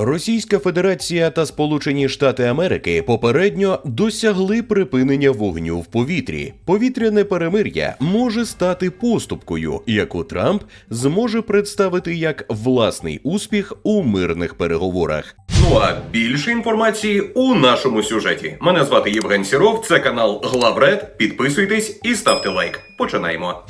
Російська Федерація та Сполучені Штати Америки попередньо досягли припинення вогню в повітрі. Повітряне перемир'я може стати поступкою, яку Трамп зможе представити як власний успіх у мирних переговорах. Ну а більше інформації у нашому сюжеті. Мене звати Євген Сіров, це канал Главред. Підписуйтесь і ставте лайк. Починаємо.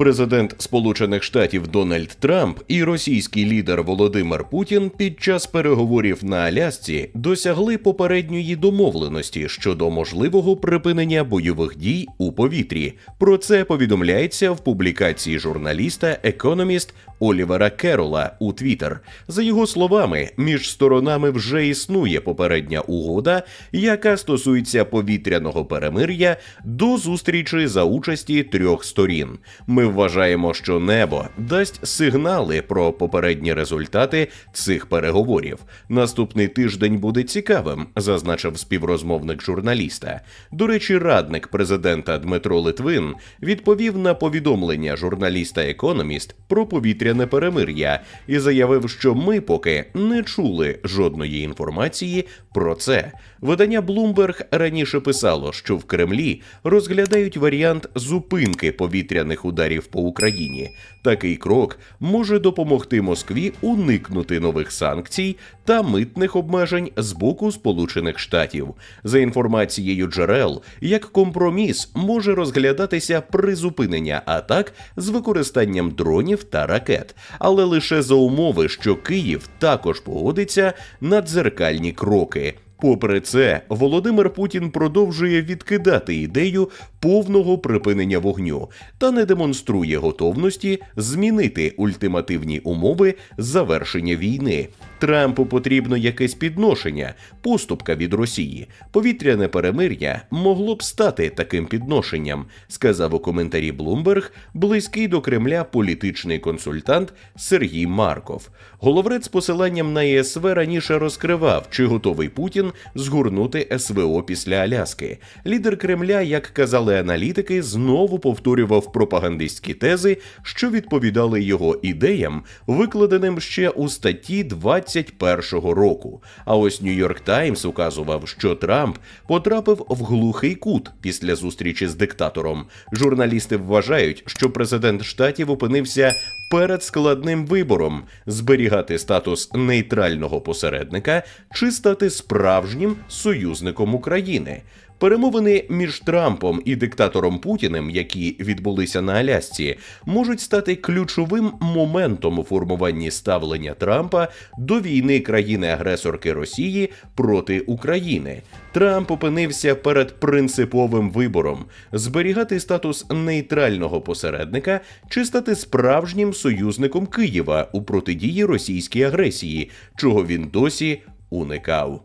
Президент Сполучених Штатів Дональд Трамп і російський лідер Володимир Путін під час переговорів на Алясці досягли попередньої домовленості щодо можливого припинення бойових дій у повітрі. Про це повідомляється в публікації журналіста Економіст Олівера Керола у Твіттер. За його словами, між сторонами вже існує попередня угода, яка стосується повітряного перемир'я до зустрічі за участі трьох сторін. Ми вважаємо, що небо дасть сигнали про попередні результати цих переговорів. Наступний тиждень буде цікавим, зазначив співрозмовник журналіста. До речі, радник президента Дмитро Литвин відповів на повідомлення журналіста Економіст про повітряне перемир'я і заявив, що ми поки не чули жодної інформації про це. Видання Bloomberg раніше писало, що в Кремлі розглядають варіант зупинки повітряних ударів по Україні. Такий крок може допомогти Москві уникнути нових санкцій та митних обмежень з боку Сполучених Штатів. За інформацією джерел, як компроміс може розглядатися призупинення атак з використанням дронів та ракет, але лише за умови, що Київ також погодиться на дзеркальні кроки. Попри це, Володимир Путін продовжує відкидати ідею повного припинення вогню та не демонструє готовності змінити ультимативні умови завершення війни. Трампу потрібно якесь підношення, поступка від Росії. Повітряне перемир'я могло б стати таким підношенням, сказав у коментарі Bloomberg близький до Кремля політичний консультант Сергій Марков. Головрець з посиланням на ЄСВ раніше розкривав, чи готовий Путін згорнути СВО після Аляски. Лідер Кремля, як казали аналітики, знову повторював пропагандистські тези, що відповідали його ідеям, викладеним ще у статті 21-го року. А ось Нью-Йорк Таймс указував, що Трамп потрапив в глухий кут після зустрічі з диктатором. Журналісти вважають, що президент штатів опинився перед складним вибором зберігати статус нейтрального посередника чи стати справжнім союзником України. Перемовини між Трампом і диктатором Путіним, які відбулися на Алясці, можуть стати ключовим моментом у формуванні ставлення Трампа до війни країни-агресорки Росії проти України. Трамп опинився перед принциповим вибором зберігати статус нейтрального посередника чи стати справжнім союзником Києва у протидії російській агресії, чого він досі уникав.